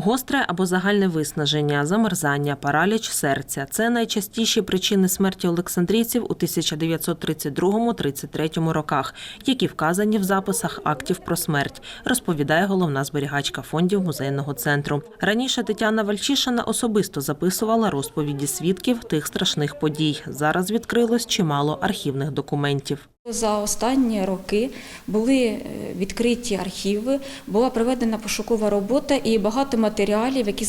Гостре або загальне виснаження, замерзання, параліч серця це найчастіші причини смерті олександрійців у 1932-33 роках, які вказані в записах актів про смерть, розповідає головна зберігачка фондів музейного центру. Раніше Тетяна Вальчишина особисто записувала розповіді свідків тих страшних подій. Зараз відкрилось чимало архівних документів. За останні роки були е, відкриті архіви, була проведена пошукова робота і багато матеріалів, які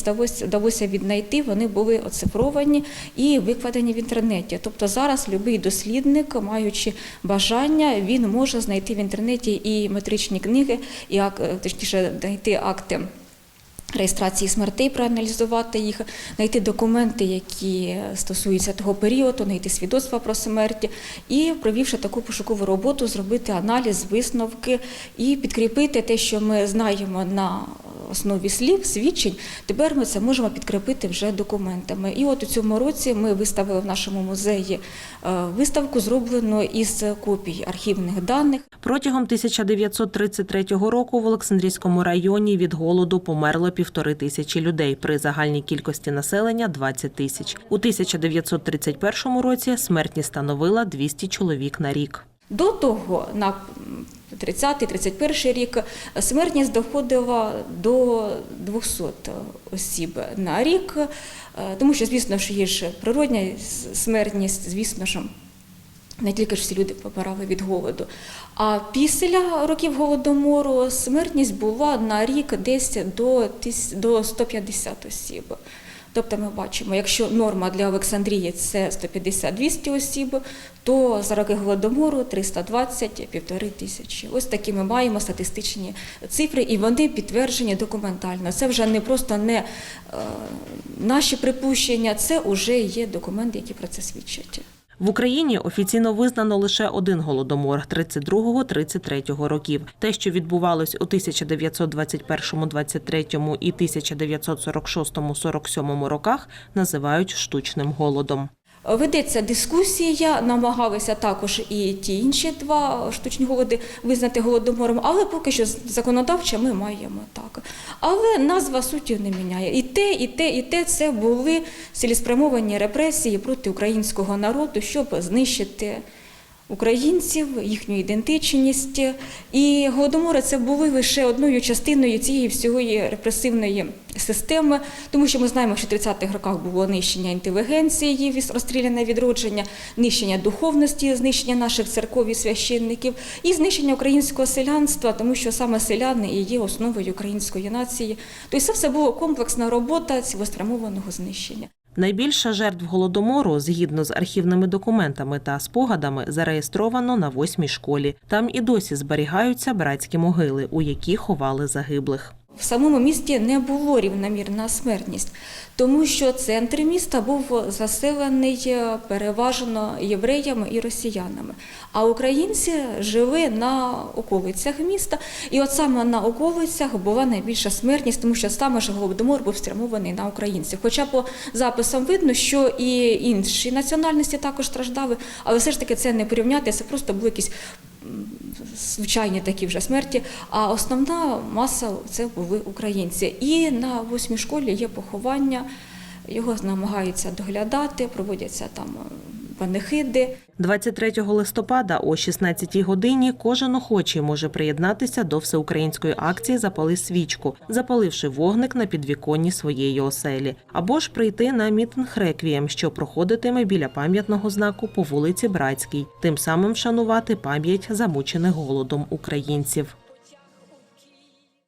вдалося віднайти, вони були оцифровані і викладені в інтернеті. Тобто зараз будь-який дослідник, маючи бажання, він може знайти в інтернеті і метричні книги, і е, точніше знайти акти. Реєстрації смертей, проаналізувати їх, знайти документи, які стосуються того періоду, знайти свідоцтва про смерть, і провівши таку пошукову роботу, зробити аналіз, висновки і підкріпити те, що ми знаємо на основі слів, свідчень. Тепер ми це можемо підкріпити вже документами. І от у цьому році ми виставили в нашому музеї е, виставку, зроблену із копій архівних даних. Протягом 1933 року в Олександрійському районі від голоду померло півтори тисячі людей при загальній кількості населення 20 тисяч. У 1931 році смертність становила 200 чоловік на рік. До того, на 30-31 рік, смертність доходила до 200 осіб на рік, е, тому що, звісно ж, є ж природня смертність, звісно ж, не тільки ж всі люди помирали від голоду. А після років голодомору смертність була на рік десь до 150 осіб. Тобто ми бачимо, якщо норма для Олександрії це 150-200 осіб, то за роки голодомору 320 півтори тисячі. Ось такі ми маємо статистичні цифри, і вони підтверджені документально. Це вже не просто не е, наші припущення, це вже є документи, які про це свідчать. В Україні офіційно визнано лише один голодомор 32-33 років. Те, що відбувалось у 1921-23 і 1946-47 роках, називають штучним голодом. Ведеться дискусія, намагалися також і ті інші два штучні голоди визнати голодомором, але поки що законодавче ми маємо так. Але назва суті не міняє. І те, і те, і те це були цілеспрямовані репресії проти українського народу, щоб знищити українців, їхню ідентичність. І голодомори це були лише одною частиною цієї всієї репресивної системи, тому що ми знаємо, що в 30-х роках було нищення інтелігенції, розстріляне відродження, нищення духовності, знищення наших церков і священників і знищення українського селянства, тому що саме селяни і є основою української нації. Тобто це все було комплексна робота цілеспрямованого знищення. Найбільше жертв голодомору, згідно з архівними документами та спогадами, зареєстровано на восьмій школі. Там і досі зберігаються братські могили, у які ховали загиблих. В самому місті не було рівномірна смертність, тому що центр міста був заселений е, переважно євреями і росіянами. А українці жили на околицях міста, і от саме на околицях була найбільша смертність, тому що саме ж голодомор був спрямований на українців. Хоча по записам видно, що і інші національності також страждали, але все ж таки це не порівняти, це просто були якісь звичайні такі вже смерті. А основна маса це були українці. І на восьмій школі є поховання, його намагаються доглядати, проводяться там панихиди. 23 листопада о 16-й годині кожен охочий може приєднатися до всеукраїнської акції Запали свічку, запаливши вогник на підвіконні своєї оселі, або ж прийти на мітинг реквієм, що проходитиме біля пам'ятного знаку по вулиці Братській, тим самим вшанувати пам'ять замучених голодом українців.